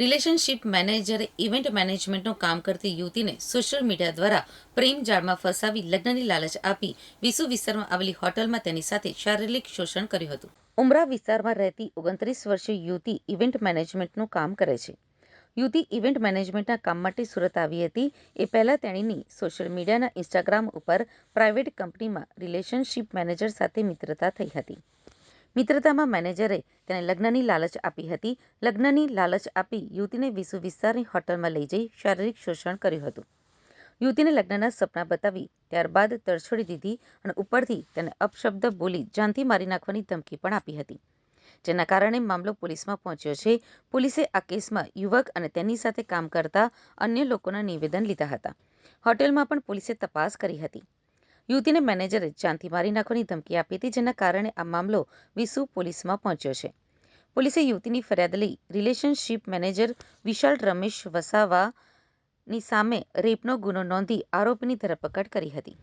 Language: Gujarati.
રિલેશનશિપ મેનેજરે ઇવેન્ટ મેનેજમેન્ટનું કામ કરતી યુવતીને સોશિયલ મીડિયા દ્વારા પ્રેમ જાળમાં ફસાવી લગ્નની લાલચ આપી વિસુ વિસ્તારમાં આવેલી હોટલમાં તેની સાથે શારીરિક શોષણ કર્યું હતું. ઉમરા વિસ્તારમાં રહેતી ઓગણત્રીસ વર્ષીય યુવતી ઇવેન્ટ મેનેજમેન્ટનું કામ કરે છે. યુવતી ઇવેન્ટ મેનેજમેન્ટના કામ માટે સુરત આવી હતી. એ પહેલા તેણીની સોશિયલ મીડિયાના ઇન્સ્ટાગ્રામ ઉપર પ્રાઇવેટ કંપનીમાં રિલેશનશિપ મેનેજર સાથે મિત્રતા થઈ હતી. મિત્રતામાં મેનેજરે તેને લગ્નની લાલચ આપી હતી. લગ્નની લાલચ આપી યુવતીને વિસુ વિસ્તારની હોટલમાં લઈ જઈ શારીરિક શોષણ કર્યું હતું. યુવતીને લગ્નના સપના બતાવી ત્યારબાદ તરછોડી દીધી અને ઉપરથી તેને અપશબ્દ બોલી જાનથી મારી નાખવાની ધમકી પણ આપી હતી. જેના કારણે મામલો પોલીસમાં પહોંચ્યો છે. પોલીસે આ કેસમાં યુવક અને તેની સાથે કામ કરતા અન્ય લોકોના નિવેદન લીધા હતા. હોટેલમાં પણ પોલીસે તપાસ કરી હતી. યુવતીને મેનેજરે જાનથી મારી નાખવાની ધમકી આપી હતી, જેના કારણે આ મામલો વિસુ પોલીસમાં પહોંચ્યો છે. પોલીસે યુવતીની ફરિયાદ લઈ રિલેશનશિપ મેનેજર વિશાલ રમેશ વસાવાની સામે રેપનો ગુનો નોંધી આરોપીની ધરપકડ કરી હતી.